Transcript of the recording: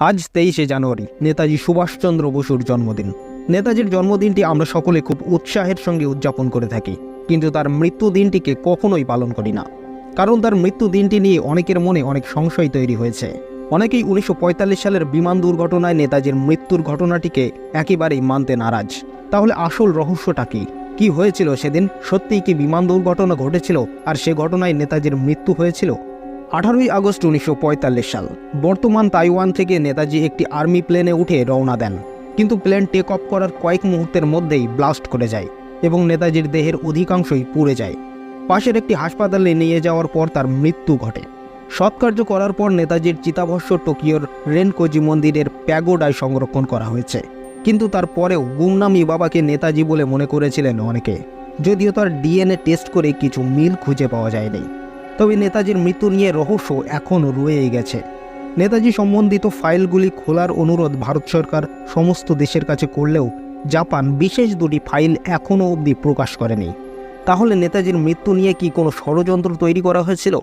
আজ তেইশে জানুয়ারি, নেতাজি সুভাষচন্দ্র বসুর জন্মদিন। নেতাজির জন্মদিনটি আমরা সকলে খুব উৎসাহের সঙ্গে উদযাপন করে থাকি, কিন্তু তার মৃত্যু দিনটিকে কখনোই পালন করি না। কারণ তার মৃত্যু দিনটি নিয়ে অনেকের মনে অনেক সংশয় তৈরি হয়েছে। অনেকেই উনিশশো পঁয়তাল্লিশ সালের বিমান দুর্ঘটনায় নেতাজির মৃত্যুর ঘটনাটিকে একেবারেই মানতে নারাজ। তাহলে আসল রহস্যটা কি? কি হয়েছিল সেদিন? সত্যিই কি বিমান দুর্ঘটনা ঘটেছিল আর সে ঘটনায় নেতাজির মৃত্যু হয়েছিল? আঠারোই আগস্ট উনিশশো পঁয়তাল্লিশ সাল। বর্তমান তাইওয়ান থেকে নেতাজি একটি আর্মি প্লেনে উঠে রওনা দেন। কিন্তু প্লেন টেক অফ করার কয়েক মুহূর্তের মধ্যেই ব্লাস্ট করে যায় এবং নেতাজির দেহের অধিকাংশই পুড়ে যায়। পাশের একটি হাসপাতালে নিয়ে যাওয়ার পর তার মৃত্যু ঘটে। সৎকার্য করার পর নেতাজির চিতাভস্য টোকিওর রেনকোজি মন্দিরের প্যাগোডায় সংরক্ষণ করা হয়েছে। কিন্তু তারপরেও গুমনামি বাবাকে নেতাজি বলে মনে করেছিলেন অনেকে। যদিও তার ডিএনএ টেস্ট করে কিছু মিল খুঁজে পাওয়া যায়নি। তবে নেতাজির মৃত্যু নিয়ে রহস্য এখনও রয়েই গেছে। নেতাজি সম্বন্ধিত ফাইলগুলি খোলার অনুরোধ ভারত সরকার সমস্ত দেশের কাছে করলেও জাপান বিশেষ দুটি ফাইল এখনও অবধি প্রকাশ করেনি। তাহলে নেতাজির মৃত্যু নিয়ে কি কোনো ষড়যন্ত্র তৈরি করা হয়েছিল?